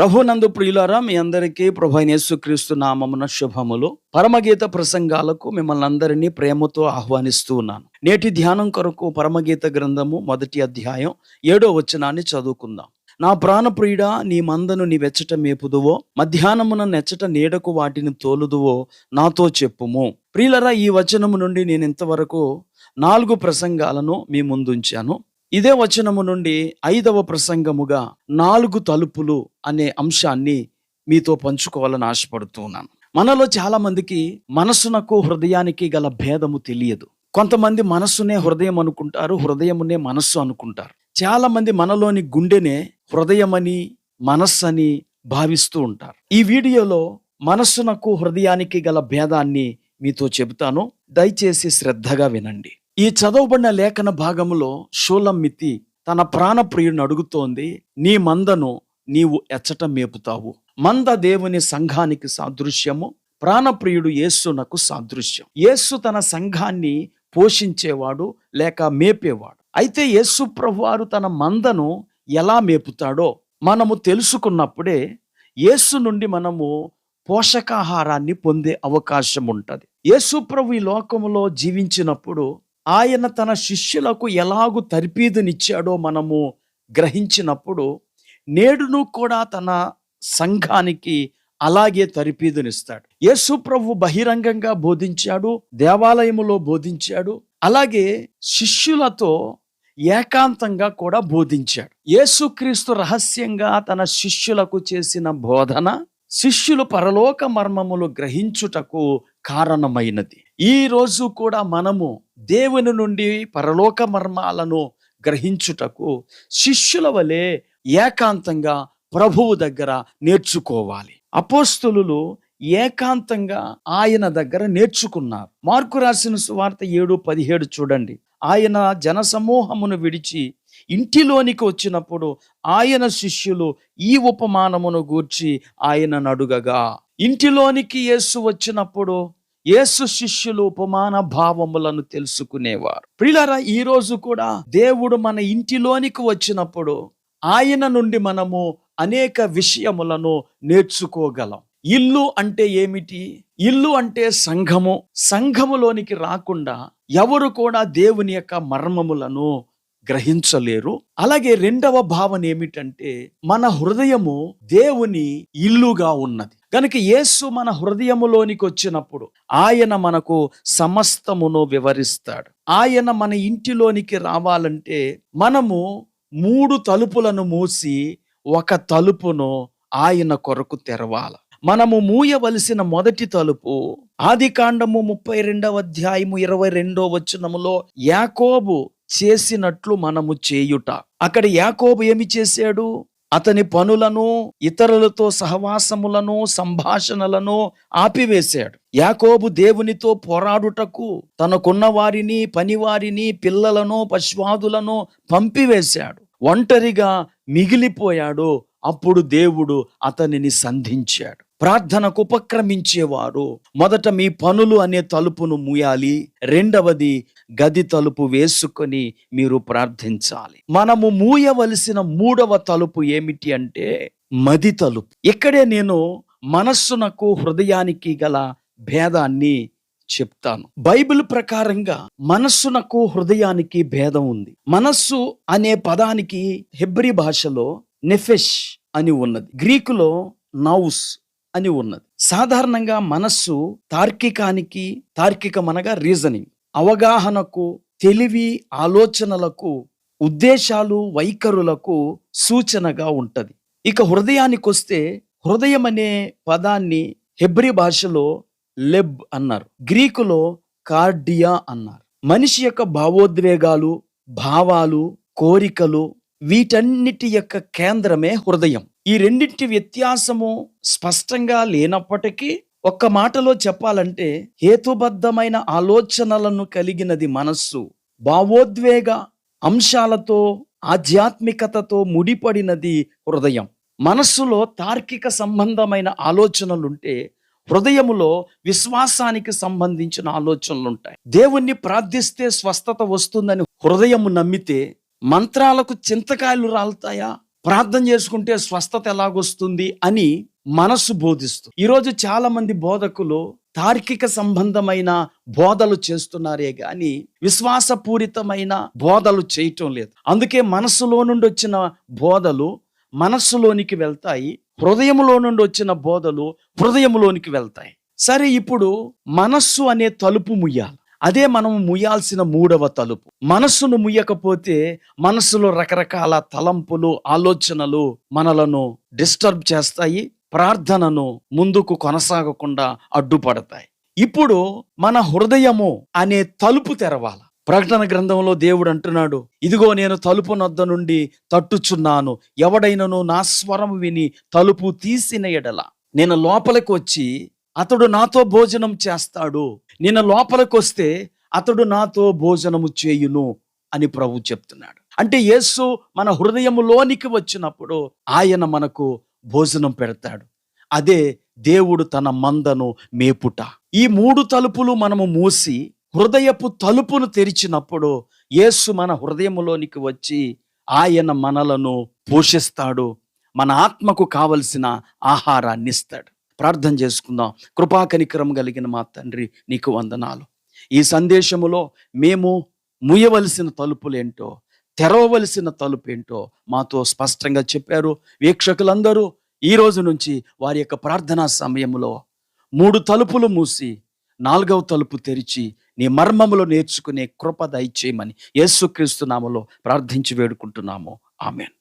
ప్రభునందు ప్రియులారా మీ అందరికీ ప్రభు యేసుక్రీస్తు నామమున శుభములు. పరమగీత ప్రసంగాలకు మిమ్మల్ని అందరినీ ప్రేమతో ఆహ్వానిస్తూ ఉన్నాను. నేటి ధ్యానం కొరకు పరమగీత గ్రంథము మొదటి అధ్యాయం ఏడో వచనాన్ని చదువుకుందాం. నా ప్రాణప్రియుడ నీ మందను నీ వెచ్చట మేపుదువో మధ్యాహ్నమున నెచ్చట నీడకు వాటిని తోలుదువో నాతో చెప్పుము. ప్రియులరా ఈ వచనము నుండి నేను ఇంతవరకు నాలుగు ప్రసంగాలను మీ ముందుంచాను. ఇదే వచనము నుండి ఐదవ ప్రసంగముగా నాలుగు తలుపులు అనే అంశాన్ని మీతో పంచుకోవాలని ఆశపడుతున్నాను. మనలో చాలా మందికి మనసునకు హృదయానికి గల భేదము తెలియదు. కొంతమంది మనస్సునే హృదయం అనుకుంటారు హృదయమునే మనస్సు అనుకుంటారు. చాలా మంది మనలోని గుండెనే హృదయమని మనస్సని భావిస్తూ ఉంటారు. ఈ వీడియోలో మనస్సునకు హృదయానికి గల భేదాన్ని మీతో చెబుతాను. దయచేసి శ్రద్ధగా వినండి. ఈ చదవబడిన లేఖన భాగంలో షూలమ్మితి తన ప్రాణప్రియుడిని అడుగుతోంది నీ మందను నీవు ఎచ్చట మేపుతావు. మంద దేవుని సంఘానికి సాదృశ్యము ప్రాణప్రియుడు యేసునకు సాదృశ్యం. యేసు తన సంఘాన్ని పోషించేవాడు లేక మేపేవాడు. అయితే యేసు ప్రభువారు తన మందను ఎలా మేపుతాడో మనము తెలుసుకున్నప్పుడే యేసు నుండి మనము పోషకాహారాన్ని పొందే అవకాశం ఉంటుంది యేసు ప్రభు ఈ లోకములో జీవించినప్పుడు ఆయన తన శిష్యులకు ఎలాగు తర్పీదునిచ్చాడో మనము గ్రహించినప్పుడు నేడును కూడా తన సంఘానికి అలాగే తరిపీదునిస్తాడు యేసు ప్రభు బహిరంగంగా బోధించాడు దేవాలయములో బోధించాడు అలాగే శిష్యులతో ఏకాంతంగా కూడా బోధించాడు. యేసుక్రీస్తు రహస్యంగా తన శిష్యులకు చేసిన బోధన శిష్యులు పరలోక మర్మములు గ్రహించుటకు కారణమైనది. ఈ రోజు కూడా మనము దేవుని నుండి పరలోక మర్మాలను గ్రహించుటకు శిష్యుల వలె ఏకాంతంగా ప్రభువు దగ్గర నేర్చుకోవాలి. అపోస్తులు ఏకాంతంగా ఆయన దగ్గర నేర్చుకున్నారు. మార్కు రాసిన సువార్త ఏడు పదిహేడు చూడండి. ఆయన జనసమూహమును విడిచి ఇంటిలోనికి వచ్చినప్పుడు ఆయన శిష్యులు ఈ ఉపమానమును గూర్చి ఆయన నడుగగా ఇంటిలోనికి యేసు వచ్చినప్పుడు యేసు శిష్యులు ఉపమాన భావములను తెలుసుకునేవారు. ప్రిలరా ఈరోజు కూడా దేవుడు మన ఇంటిలోనికి వచ్చినప్పుడు ఆయన నుండి మనము అనేక విషయములను నేర్చుకోగలం. ఇల్లు అంటే ఏమిటి? ఇల్లు అంటే సంఘము. సంఘములోనికి రాకుండా ఎవరు కూడా దేవుని యొక్క మర్మములను గ్రహించలేరు. అలాగే రెండవ భావన ఏమిటంటే మన హృదయము దేవుని ఇల్లుగా ఉన్నది. కనుక యేసు మన హృదయములోనికి వచ్చినప్పుడు ఆయన మనకు సమస్తమును వివరిస్తాడు. ఆయన మన ఇంటిలోనికి రావాలంటే మనము మూడు తలుపులను మూసి ఒక తలుపును ఆయన కొరకు తెరవాలి. మనము మూయవలసిన మొదటి తలుపు ఆది కాండము ముప్పై రెండవ అధ్యాయము ఇరవై రెండో వచనములో యాకోబు చేసినట్లు మనము చేయుట. అక్కడ యాకోబు ఏమి చేశాడు? అతని పనులను ఇతరులతో సహవాసములను సంభాషణలను ఆపివేశాడు. యాకోబు దేవునితో పోరాడుటకు తనకున్న వారిని పనివారిని పిల్లలను పశ్వాదులను పంపివేశాడు. ఒంటరిగా మిగిలిపోయాడు. అప్పుడు దేవుడు అతనిని సంధించాడు. ప్రార్థనకు ఉపక్రమించేవారు. మొదట మీ పనులు అనే తలుపును మూయాలి. రెండవది గది తలుపు వేసుకొని మీరు ప్రార్థించాలి. మనము మూయవలసిన మూడవ తలుపు ఏమిటి అంటే మది తలుపు. ఇక్కడే నేను మనస్సునకు హృదయానికి గల భేదాన్ని చెప్తాను. బైబిల్ ప్రకారంగా మనస్సునకు హృదయానికి భేదం ఉంది. మనస్సు అనే పదానికి హెబ్రి భాషలో నెఫెష్ అని ఉన్నది. గ్రీకులో నౌస్ అని ఉన్నది. సాధారణంగా మనస్సు తార్కికానికి తార్కికమనగా రీజనింగ్ అవగాహనకు తెలివి ఆలోచనలకు ఉద్దేశాలు వైఖరులకు సూచనగా ఉంటది. ఇక హృదయానికి వస్తే హృదయం అనే పదాన్ని హెబ్రి భాషలో లెబ్ అన్నారు. గ్రీకులో కార్డియా అన్నారు. మనిషి యొక్క భావోద్వేగాలు భావాలు కోరికలు వీటన్నిటి యొక్క కేంద్రమే హృదయం. ఈ రెండింటి వ్యత్యాసము స్పష్టంగా లేనప్పటికీ ఒక్క మాటలో చెప్పాలంటే హేతుబద్ధమైన ఆలోచనలను కలిగినది మనస్సు. భావోద్వేగ అంశాలతో ఆధ్యాత్మికతతో ముడిపడినది హృదయం. మనస్సులో తార్కిక సంబంధమైన ఆలోచనలుంటే హృదయములో విశ్వాసానికి సంబంధించిన ఆలోచనలు ఉంటాయి దేవుణ్ణి ప్రార్థిస్తే స్వస్థత వస్తుందని హృదయము నమ్మితే మంత్రాలకు చింతకాయలు రాలుతాయా? ప్రార్థన చేసుకుంటే స్వస్థత ఎలాగొస్తుంది అని మనస్సు బోధిస్తుంది. ఈరోజు చాలా మంది బోధకులు తార్కిక సంబంధమైన బోధలు చేస్తున్నారే గాని విశ్వాసపూరితమైన బోధలు చేయటం లేదు. అందుకే మనస్సులో నుండి వచ్చిన బోధలు మనస్సులోనికి వెళ్తాయి హృదయములో నుండి వచ్చిన బోధలు హృదయములోనికి వెళ్తాయి. సరే ఇప్పుడు మనస్సు అనే తలుపు ముయ్యాలి. అదే మనం ముయ్యాల్సిన మూడవ తలుపు. మనస్సును ముయ్యకపోతే మనస్సులో రకరకాల తలంపులు ఆలోచనలు మనలను డిస్టర్బ్ చేస్తాయి ప్రార్థనను ముందుకు కొనసాగకుండా అడ్డుపడతాయి. ఇప్పుడు మన హృదయము అనే తలుపు తెరవాలి. ప్రకటన గ్రంథంలో దేవుడు అంటున్నాడు ఇదిగో నేను తలుపు నొద్ద నుండి తట్టుచున్నాను. ఎవడైనను నా స్వరం విని తలుపు తీసిన ఎడల నేను లోపలికి వచ్చి అతడు నాతో భోజనం చేస్తాడు. నేను లోపలికి వస్తే అతడు నాతో భోజనము చేయును అని ప్రభు చెప్తున్నాడు. అంటే యేసు మన హృదయములోనికి వచ్చినప్పుడు ఆయన మనకు భోజనం పెడతాడు. అదే దేవుడు తన మందను మేపుట. ఈ మూడు తలుపులు మనము మూసి హృదయపు తలుపును తెరిచినప్పుడు యేసు మన హృదయములోనికి వచ్చి ఆయన మనలను పోషిస్తాడు. మన ఆత్మకు కావలసిన ఆహారాన్ని ఇస్తాడు. ప్రార్థన చేసుకుందాం. కృపాకనికరం కలిగిన మా తండ్రి నీకు వందనాలు. ఈ సందేశములో మేము ముయ్యవలసిన తలుపులేంటో తెరవవలసిన ఏంటో మాతో స్పష్టంగా చెప్పారు. వీక్షకులందరూ ఈ రోజు నుంచి వారి యొక్క ప్రార్థనా సమయంలో మూడు తలుపులు మూసి నాలుగవ తలుపు తెరిచి నీ మర్మములో నేర్చుకునే కృప దయచేయమని యేసుక్రీస్తు నామలో ప్రార్థించి వేడుకుంటున్నాము. ఆమెన్.